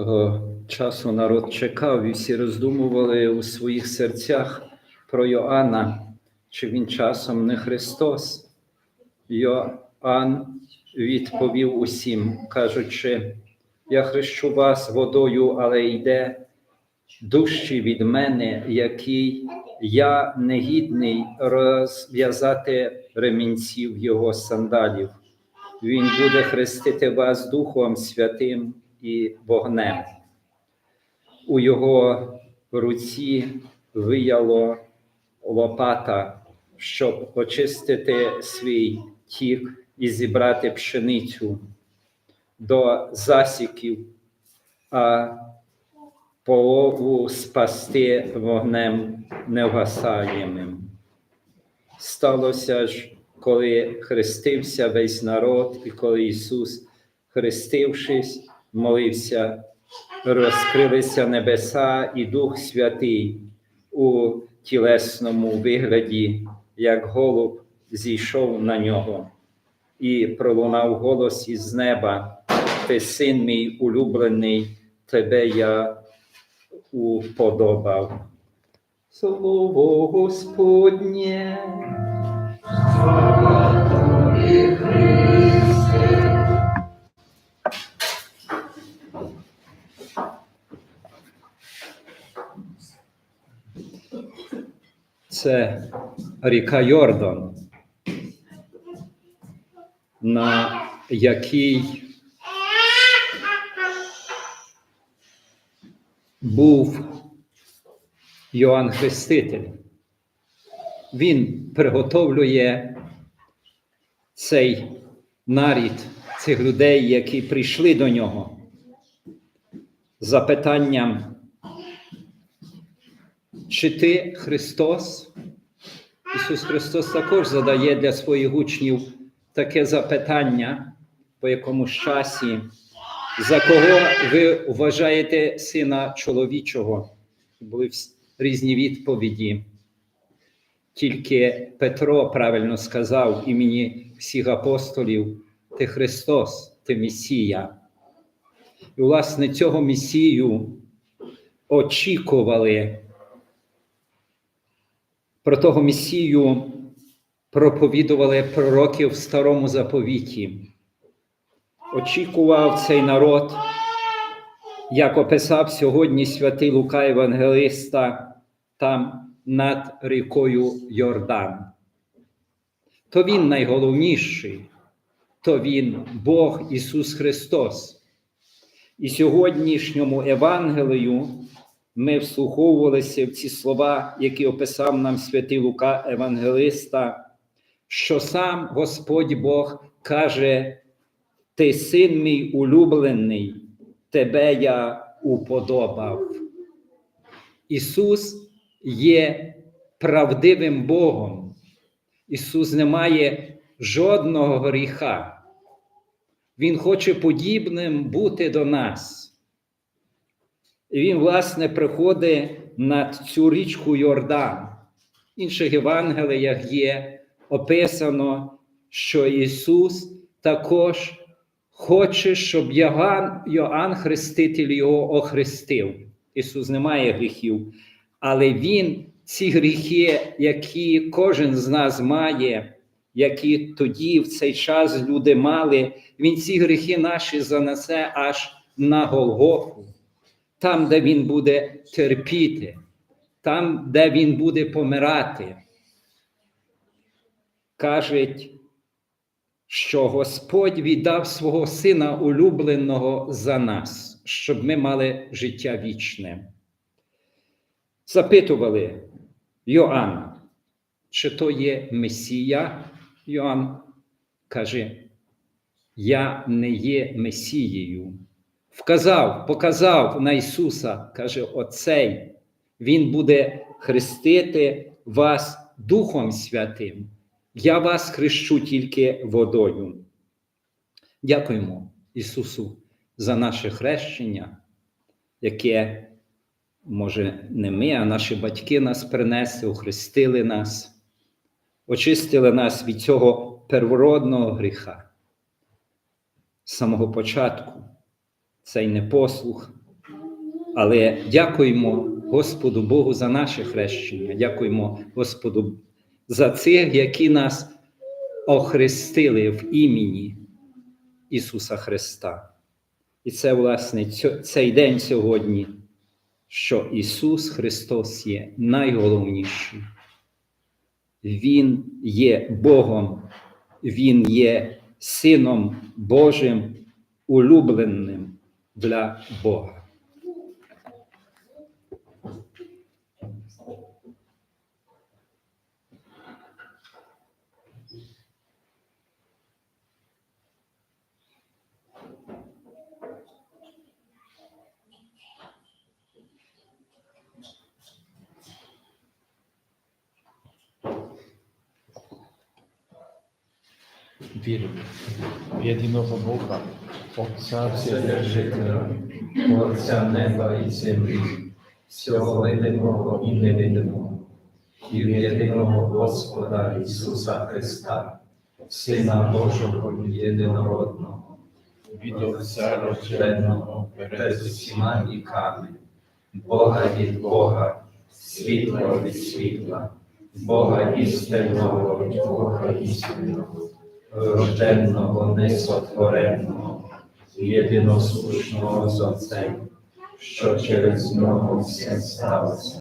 Того часу народ чекав і всі роздумували у своїх серцях про Йоанна, чи він часом не Христос. Йоанн відповів усім, кажучи, я хрещу вас водою, але йде дужчий від мене, який я негідний розв'язати ремінців його сандалів. Він буде хрестити вас Духом Святим і вогнем. У його руці вияло лопата, щоб очистити свій тік і зібрати пшеницю до засіків, а полову спасти вогнем невгасаємим. Сталося ж, коли хрестився весь народ, і коли Ісус, хрестившись, молився, розкрилися небеса і Дух Святий у тілесному вигляді, як голуб зійшов на нього, і пролунав голос із неба: Ти син мій улюблений, тебе я уподобав. Слово Господнє. Це ріка Йордан, на якій був Йоанн Хреститель. Він приготовлює цей нарід цих людей, які прийшли до нього за питанням, чи ти Христос? Ісус Христос також задає для своїх учнів таке запитання, по якомусь часі, за кого ви вважаєте сина чоловічого? Були різні відповіді. Тільки Петро правильно сказав імені всіх апостолів: Ти Христос, ти Месія. І, власне, цього Месію очікували. Про того Месію проповідували пророки в старому заповіті. Очікував цей народ, як описав сьогодні святий Лука Євангелиста, там над рікою Йордан. То він найголовніший, то він Бог Ісус Христос. І сьогоднішньому Евангелію ми вслуховувалися в ці слова, які описав нам святий Лука Евангелиста, що сам Господь Бог каже: Ти син мій улюблений, тебе я уподобав. Ісус є правдивим Богом. Ісус не має жодного гріха. Він хоче подібним бути до нас. І він, власне, приходить над цю річку Йордан. В інших Євангеліях є описано, що Ісус також хоче, щоб Йоанн, Йоанн Хреститель його охрестив. Ісус не має гріхів, але Він ці гріхи, які кожен з нас має, які тоді в цей час люди мали, Він ці гріхи наші занесе аж на Голгофу там, де він буде терпіти, там, де він буде помирати. Кажуть, що Господь віддав свого Сина улюбленого за нас, щоб ми мали життя вічне. Запитували Йоанна, чи то є Месія. Йоанн каже, я не є Месією. Вказав, показав на Ісуса, каже, Оцей, Він буде хрестити вас Духом Святим. Я вас хрещу тільки водою. Дякуємо Ісусу за наше хрещення, яке, може, не ми, а наші батьки нас принесли, охрестили нас, очистили нас від цього первородного гріха. З самого початку цей непослух. Але дякуємо Господу Богу за наше хрещення. Дякуємо Господу за цих, які нас охрестили в імені Ісуса Христа. І це, власне, цей день сьогодні, що Ісус Христос є найголовніший. Він є Богом, Він є Сином Божим, улюбленим для Бога. Вірю. В єдиного Бога, Отця Вседержителя, Творця неба і землі, всього видимого і невидимого, і в єдиного Господа Ісуса Христа, Сина Божого єдинородного, від Отця рожденого перед усіма усіма. віками, Бога від Бога, світла від світла, Бога істинного від Бога істинного, рожденного, несотвореного, єдиносушного з Отцем, що через нього все сталося.